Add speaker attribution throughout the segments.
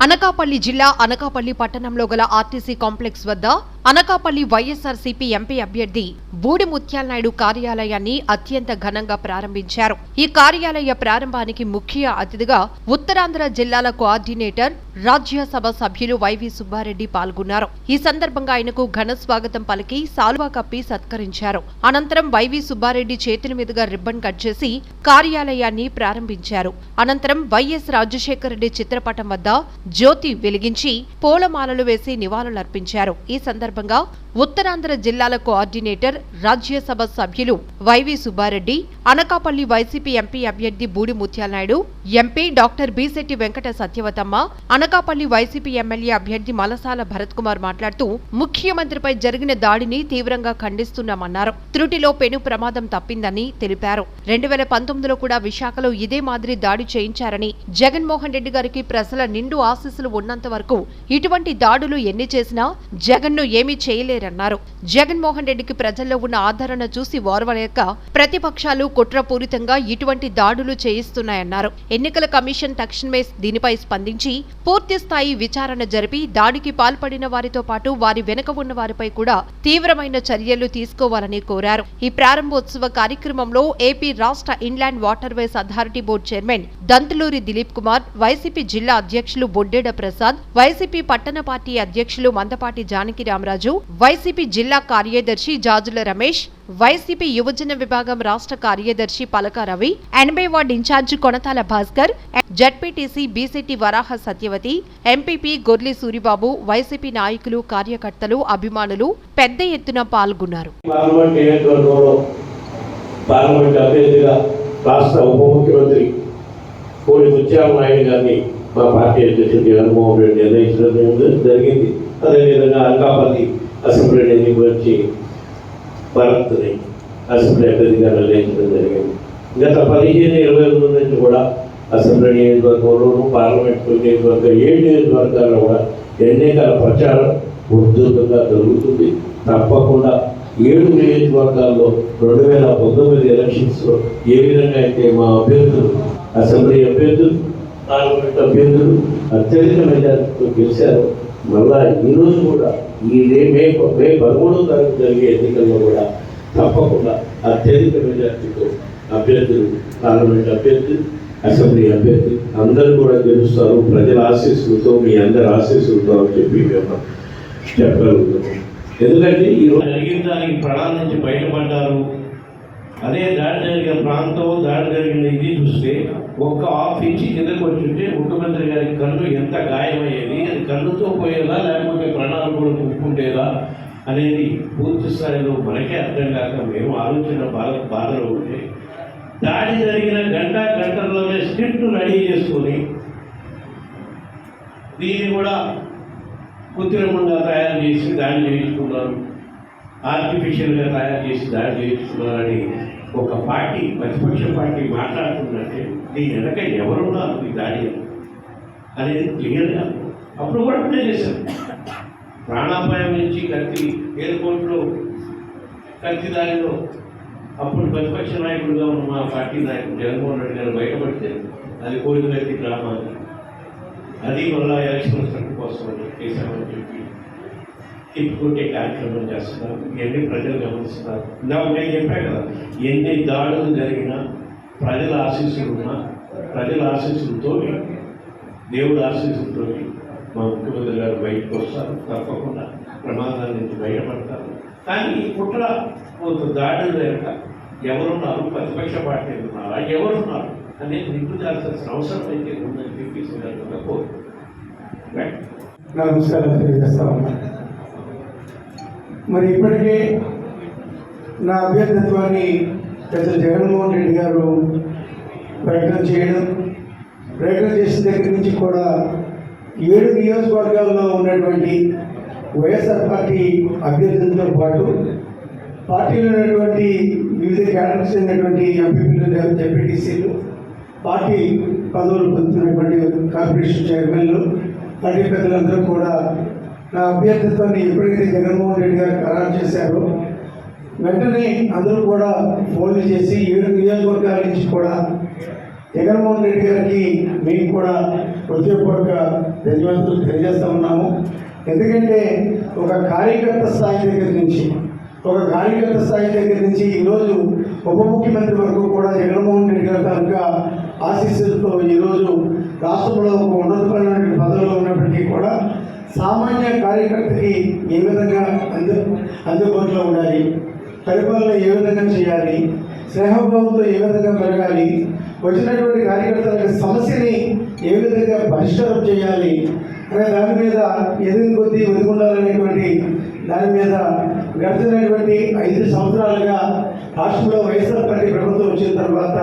Speaker 1: అనకాపల్లి జిల్లా అనకాపల్లి పట్టణంలో గల ఆర్టీసీ కాంప్లెక్స్ వద్ద అనకాపల్లి వైఎస్ఆర్సీపీ ఎంపీ అభ్యర్థి బూడి ముత్యాలనాయుడు కార్యాలయాన్ని అత్యంత ఘనంగా ప్రారంభించారు. ఈ కార్యాలయ ప్రారంభానికి ముఖ్య అతిథిగా ఉత్తరాంధ్ర జిల్లాల కోఆర్డినేటర్ రాజ్యసభ సభ్యులు వైవి సుబ్బారెడ్డి పాల్గొన్నారు. ఈ సందర్భంగా ఆయనకు ఘన స్వాగతం పలికి సాల్వా కప్పి సత్కరించారు. అనంతరం వైవి సుబ్బారెడ్డి చేతుల మీదుగా రిబ్బన్ కట్ చేసి కార్యాలయాన్ని ప్రారంభించారు. అనంతరం వైఎస్ రాజశేఖర రెడ్డి చిత్రపటం వద్ద జ్యోతి వెలిగించి పూలమాలలు వేసి నివాళులర్పించారు. ఈ సందర్భంగా ఉత్తరాంధ్ర జిల్లాల కోఆర్డినేటర్ రాజ్యసభ సభ్యులు YV Subba Reddy Anakapalli YCP MP అభ్యర్థి Boodi Mutyala Naidu MP doctor Bisetti Venkata Satyavathamma Anakapalli YCP MLA అభ్యర్థి మలసాల భరత్ కుమార్ మాట్లాడుతూ ముఖ్యమంత్రిపై జరిగిన దాడిని తీవ్రంగా ఖండిస్తున్నామన్నారు. త్రుటిలో పెను ప్రమాదం తప్పిందని తెలిపారు. రెండు వేల పంతొమ్మిదిలో కూడా విశాఖలో ఇదే మాదిరి దాడి చేయించారని జగన్మోహన్ రెడ్డి గారికి ప్రజల నిండు ఆశీస్సులు ఉన్నంత వరకు ఇటువంటి దాడులు ఎన్ని చేసినా జగన్ను ఏమీ చేయలేరన్నారు. జగన్మోహన్ రెడ్డికి ప్రజల్లో ఉన్న ఆదరణ చూసి ఓర్వలేక ప్రతిపక్షాలు కుట్రపూరితంగా ఇటువంటి దాడులు చేయిస్తున్నాయన్నారు. ఎన్నికల కమిషన్ తక్షణమే దీనిపై స్పందించి పూర్తి స్థాయి విచారణ జరిపి దాడికి పాల్పడిన వారితో పాటు వారి వెనుక ఉన్న వారిపై కూడా తీవ్రమైన చర్యలు తీసుకోవాలని కోరారు. ఈ ప్రారంభోత్సవ కార్యక్రమంలో ఏపీ రాష్ట్ర inland waterways authority board chairman Dantuluri Dilip Kumar YCP జిల్లా అధ్యక్షులు బొడ్డెడ ప్రసాద్ వైసీపీ పట్టణ పార్టీ అధ్యక్షులు మందపాటి జానకి రామరాజు వైసీపీ జిల్లా కార్యదర్శి జాజుల రమేష్ వైసీపీ యువజన విభాగం రాష్ట్ర కార్యదర్శి పలక రవి ఎనభై ward incharge Konathala Bhaskar ZPTC BCT Varaha Satyavathi MPP Gorli Suribabu YCP నాయకులు కార్యకర్తలు అభిమానులు పెద్ద ఎత్తున పాల్గొన్నారు.
Speaker 2: పార్లమెంట్ అభ్యర్థిగా రాష్ట్ర ఉప ముఖ్యమంత్రి కోడి ముత్యాల నాయుడు గారిని మా పార్టీ అధ్యక్షుడు జగన్మోహన్ రెడ్డి నిర్ణయించడం జరిగింది. అదేవిధంగా అనకాపల్లి అసెంబ్లీ ఎన్నిక వచ్చి భరత్ని అసెంబ్లీ అభ్యర్థిగా నిర్ణయించడం జరిగింది. గత పదిహేను ఇరవై రోజుల నుంచి కూడా అసెంబ్లీ నియోజకవర్గంలోను పార్లమెంట్ నియోజకవర్గం ఏడు నియోజకవర్గాల్లో కూడా ఎన్నికల ప్రచారం ఉధృతంగా జరుగుతుంది. తప్పకుండా ఏడు నియోజకవర్గాల్లో రెండు వేల పంతొమ్మిది ఎలక్షన్స్లో ఏ విధంగా అయితే మా అభ్యర్థులు అసెంబ్లీ అభ్యర్థులు పార్లమెంట్ అభ్యర్థులు అత్యధిక మెజార్టీతో గెలిచారు. మళ్ళా ఈరోజు కూడా ఈ మే మే పదమూడో తారీఖు జరిగే ఎన్నికల్లో కూడా తప్పకుండా అత్యధిక మెజార్టీతో అభ్యర్థులు పార్లమెంట్ అభ్యర్థులు అసెంబ్లీ అభ్యర్థి అందరూ కూడా గెలుస్తారు. ప్రజల ఆశీస్సులతో మీ అందరి ఆశీస్సులతో అని చెప్పి మేము చెప్పగలుగుతున్నాం. ఎందుకంటే ఈరోజు జరిగిన దానికి ప్రాణాల నుంచి బయటపడ్డారు. అదే దాడి జరిగిన ప్రాంతం దాడి జరిగిన ఇది చూస్తే ఒక్క హాఫ్ ఇంచ్ కిందకు వచ్చుంటే ముఖ్యమంత్రి గారి కళ్ళు ఎంత గాయమయ్యేది? అది కళ్ళుతో పోయేలా లేకపోతే ప్రాణాలు కూడా ముక్కుంటేలా అనేది పూర్తి స్థాయిలో మనకే అర్థం కాక మేము ఆలోచన బాధ బాధలో ఉంటే దాడి జరిగిన గంట గంటల్లోనే స్క్రిప్ట్ రెడీ చేసుకొని దీన్ని కూడా కృత్రిమంగా తయారు చేసి దాడి చేయించుకున్నారు. ఆర్టిఫిషియల్గా తయారు చేసి దాడి చేయించుకున్నారని ఒక పార్టీ ప్రతిపక్ష పార్టీ మాట్లాడుతుందంటే దీని వెనక ఎవరున్నారు ఈ దాడి అనేది క్లియర్గా అప్పుడు కూడా అప్లై చేశారు. ప్రాణాపాయం నుంచి కత్తి ఎయిర్పోర్ట్లో కత్తి దారిలో అప్పుడు ప్రతిపక్ష నాయకుడిగా ఉన్న మా పార్టీ నాయకుడు జగన్మోహన్ రెడ్డి గారు బయటపడితే అది కోరిక కత్తి డ్రామా అది మళ్ళా ఎలక్షన్ కోసం చేశామని చెప్పి తిప్పుకుంటే కార్యక్రమం చేస్తున్నారు ఇవన్నీ ప్రజలు గమనిస్తున్నారు. ఇందాక నేను చెప్పాను కదా ఎన్ని దాడులు జరిగినా ప్రజల ఆశీస్సులు ఉన్నా ప్రజల ఆశీస్సులతో దేవుడు ఆశీస్సులతో మా ముఖ్యమంత్రి గారు బయటకు వస్తారు. తప్పకుండా ప్రమాదాల నుంచి బయటపడతారు. కానీ ఈ కుట్ర కొంత దాడులు లేక ఎవరున్నారు? ప్రతిపక్ష పార్టీ ఉన్నారా? ఎవరున్నారు? అనేది నిగ్గుదాల్సిన అవసరం అయితే ఉందని చెప్పేసి ఈ
Speaker 3: నమస్కారం తెలియజేస్తా మరి ఇప్పటికే నా అభ్యర్థిత్వాన్ని పెద్ద జగన్మోహన్ రెడ్డి గారు ప్రకటన చేయడం ప్రకటన చేసిన దగ్గర నుంచి కూడా ఏడు నియోజకవర్గాల్లో ఉన్నటువంటి వైఎస్ఆర్ పార్టీ అభ్యర్థులతో పాటు పార్టీలో ఉన్నటువంటి వివిధ క్యాడర్స్ చెందినటువంటి ఎంపీపీలు జెడ్పీటీసీలు పార్టీ పదవులు పొందుతున్నటువంటి కార్పొరేషన్ చైర్మన్లు పార్టీ పెద్దలందరూ కూడా నా అభ్యర్థిత్వాన్ని ఎప్పుడైతే జగన్మోహన్ రెడ్డి గారు ఖరారు చేశారో. వెంటనే అందరూ కూడా ఫోన్లు చేసి ఏడు నియోజకవర్గాల నుంచి కూడా జగన్మోహన్ రెడ్డి గారికి మేము కూడా హృదయపూర్వక ధన్యవాదాలు తెలియజేస్తా ఉన్నాము. ఎందుకంటే ఒక కార్యకర్త స్థాయి దగ్గర నుంచి ఒక కార్యకర్త స్థాయి దగ్గర నుంచి ఈరోజు ఉప ముఖ్యమంత్రి వరకు కూడా జగన్మోహన్ రెడ్డి గారి తాలూకా ఆశీస్సులతో ఈరోజు రాష్ట్రంలో ఒక ఉన్నతమైనటువంటి పదవిలో ఉన్నప్పటికీ కూడా సామాన్య కార్యకర్తకి ఏ విధంగా అందు అందుబాటులో ఉండాలి? పరిపాలన ఏ విధంగా చేయాలి? స్నేహభావంతో ఏ విధంగా పెరగాలి? వచ్చినటువంటి కార్యకర్తల సమస్యని ఏ విధంగా పరిష్కారం చేయాలి? అనే దాని మీద ఎదుగు కొద్దీ వెతుకుండాలనేటువంటి దాని మీద గడిచినటువంటి ఐదు సంవత్సరాలుగా రాష్ట్రంలో వైఎస్ఆర్ పార్టీ ప్రభుత్వం వచ్చిన తర్వాత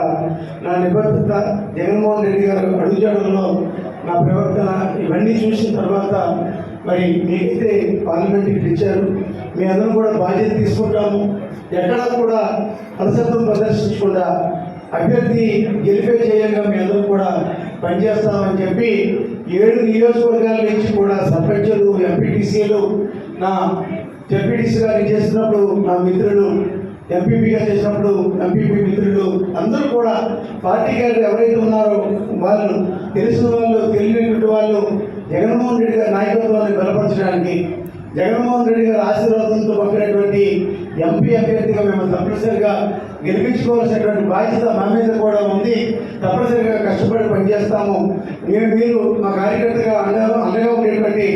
Speaker 3: నా నిబద్ధత జగన్మోహన్ రెడ్డి గారు అడుగుజాడల్లో నా ప్రవర్తన ఇవన్నీ చూసిన తర్వాత మరి మీకైతే పార్లమెంట్కి పిలిచారు మీ అందరం కూడా బాధ్యత తీసుకుంటాము. ఎక్కడా కూడా అలసత్వం ప్రదర్శించకుండా అభ్యర్థి గెలిపే చేయంగా మీ అందరం కూడా పనిచేస్తామని చెప్పి ఏడు నియోజకవర్గాల నుంచి కూడా సర్పంచులు ఎంపీటీసీలు నా జెడ్పీటీసీగా నేను చేసినప్పుడు నా మిత్రులు ఎంపీపీగా చేసినప్పుడు ఎంపీపీ మిత్రులు అందరూ కూడా పార్టీ గారు ఎవరైతే ఉన్నారో వాళ్ళు తెలిసిన వాళ్ళు తెలియనటువంటి వాళ్ళు జగన్మోహన్ రెడ్డి గారి నాయకత్వాన్ని బలపరచడానికి జగన్మోహన్ రెడ్డి గారి ఆశీర్వాదంతో పంపినటువంటి ఎంపీ అభ్యర్థిగా మేము తప్పనిసరిగా గెలిపించుకోవాల్సినటువంటి బాధ్యత మా మీద కూడా ఉంది. తప్పనిసరిగా కష్టపడి పనిచేస్తాము. నేను మీరు మా కార్యకర్తగా అండగా అండగా ఉండేటువంటి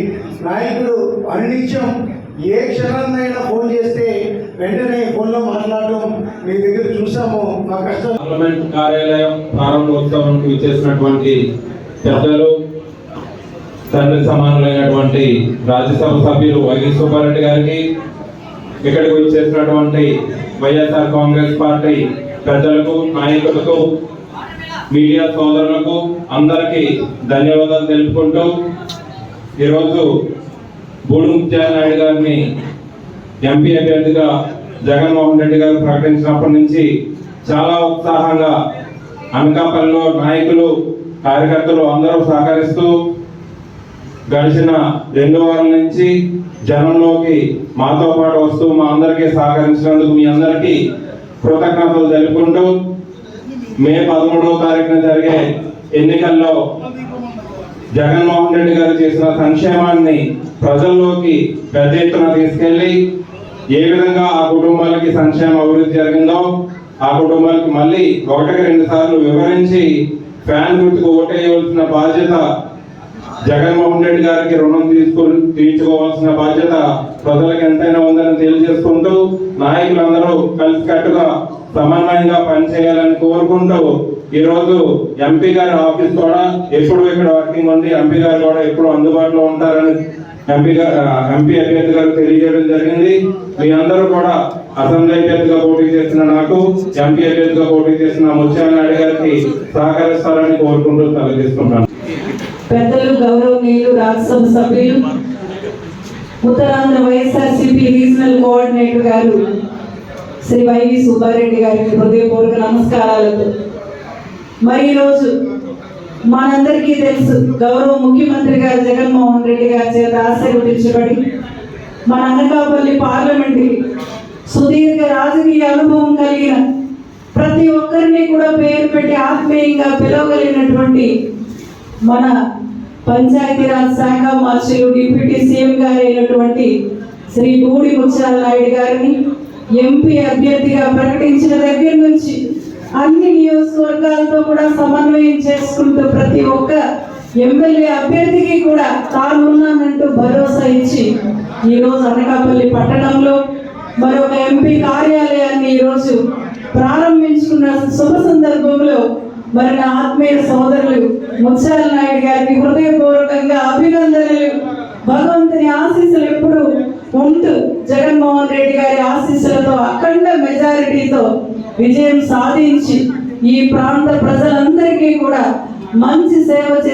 Speaker 3: నాయకుడు అనునిత్యం ఏ క్షణాన్నైనా ఫోన్ చేస్తే వెంటనే ఫోన్లో మాట్లాడటం మీ దగ్గర చూసాము. మా కష్టం.
Speaker 4: పార్లమెంట్ కార్యాలయం ప్రారంభోత్సవానికి విచ్చేసినటువంటి పెద్దలు తండ్రి సమానులైనటువంటి రాజ్యసభ సభ్యులు వైవి సుబ్బారెడ్డి గారికి ఇక్కడికి విచ్చేసినటువంటి వైఎస్ఆర్ కాంగ్రెస్ పార్టీ ప్రజలకు నాయకులకు మీడియా సోదరులకు అందరికీ ధన్యవాదాలు తెలుపుకుంటూ ఈరోజు బూడు నాయుడు గారిని ఎంపీ అభ్యర్థిగా జగన్మోహన్ రెడ్డి గారు ప్రకటించినప్పటి నుంచి చాలా ఉత్సాహంగా అనకాపల్లిలో నాయకులు కార్యకర్తలు అందరూ సహకరిస్తూ గడిచిన రెండు వారాల నుంచి జనంలోకి మాతో పాటు వస్తూ మా అందరికీ సహకరించినందుకు మీ అందరికీ కృతజ్ఞతలు తెలుపుకుంటూ మే పదమూడవ తారీఖున జరిగే ఎన్నికల్లో జగన్మోహన్ రెడ్డి గారు చేసిన సంక్షేమాన్ని ప్రజల్లోకి పెద్ద ఎత్తున తీసుకెళ్ళి ఏ విధంగా ఆ కుటుంబాలకి సంక్షేమ అభివృద్ధి జరిగిందో ఆ కుటుంబాలకి మళ్ళీ ఒకటికి రెండు సార్లు వివరించి ఫ్యాన్ గుర్తుకు ఓటేయవలసిన బాధ్యత జగన్మోహన్ రెడ్డి గారికి రుణం తీసుకుని తీర్చుకోవాల్సిన బాధ్యత ప్రజలకు ఎంతైనా ఉందని తెలియజేసుకుంటూ నాయకులందరూ కలిసికట్టుగా సమన్వయంగా పనిచేయాలని కోరుకుంటూ ఈరోజు ఎంపీ గారి ఆఫీస్ కూడా ఎప్పుడు ఇక్కడ వర్కింగ్ ఉంది ఎంపీ గారు కూడా ఎప్పుడు అందుబాటులో ఉంటారని ఎంపీ ఎంపీ అభ్యర్థిగా తెలియజేయడం జరిగింది. మీ అందరూ కూడా అసెంబ్లీ అభ్యర్థిగా పోటీ చేసిన నాకు ఎంపీ అభ్యర్థిగా పోటీ చేసిన ముత్యాలనాయుడు గారికి సహకరిస్తారని కోరుకుంటూ తెలియజేస్తున్నాను
Speaker 5: పెద్దలు గౌరవనీయులు రాజ్యసభ సభ్యులు ఉత్తరాంధ్ర వైఎస్ఆర్సీపీ రీజనల్ కోఆర్డినేటర్ గారు శ్రీ వైవి సుబ్బారెడ్డి గారికి హృదయపూర్వక నమస్కారాలతో మరి ఈరోజు మనందరికీ తెలుసు గౌరవ ముఖ్యమంత్రి గారు జగన్మోహన్ రెడ్డి గారి చేత ఆశీర్వదించబడి మన అనకాపల్లి పార్లమెంట్కి సుదీర్ఘ రాజకీయ అనుభవం కలిగిన ప్రతి ఒక్కరిని కూడా పేరు పెట్టి ఆత్మీయంగా పిలవగలిగినటువంటి మన పంచాయతీరాజ్ శాఖ మార్షలు డిప్యూటీ సీఎం గారు అయినటువంటి శ్రీ బూడి ముత్యాల నాయుడు గారిని ఎంపీ అభ్యర్థిగా ప్రకటించిన దగ్గర నుంచి అన్ని నియోజకవర్గాలతో కూడా సమన్వయం చేసుకుంటూ ప్రతి ఒక్క ఎమ్మెల్యే అభ్యర్థికి కూడా తానున్నానంటూ భరోసా ఇచ్చి ఈరోజు అనకాపల్లి పట్టణంలో మరొక ఎంపీ కార్యాలయాన్ని ఈరోజు ప్రారంభించుకున్న శుభ సందర్భంలో మరి నా ఆత్మీయ సోదరులు ముత్యాల నాయుడు గారికి హృదయపూర్వకంగా అభినందనలు. భగవంతుని ఆశీస్సులు ఎప్పుడు ఉంటూ జగన్మోహన్ రెడ్డి గారి ఆశీస్సులతో అఖండ మెజారిటీతో విజయం సాధించి ఈ ప్రాంత ప్రజలందరికీ కూడా మంచి సేవ చేసి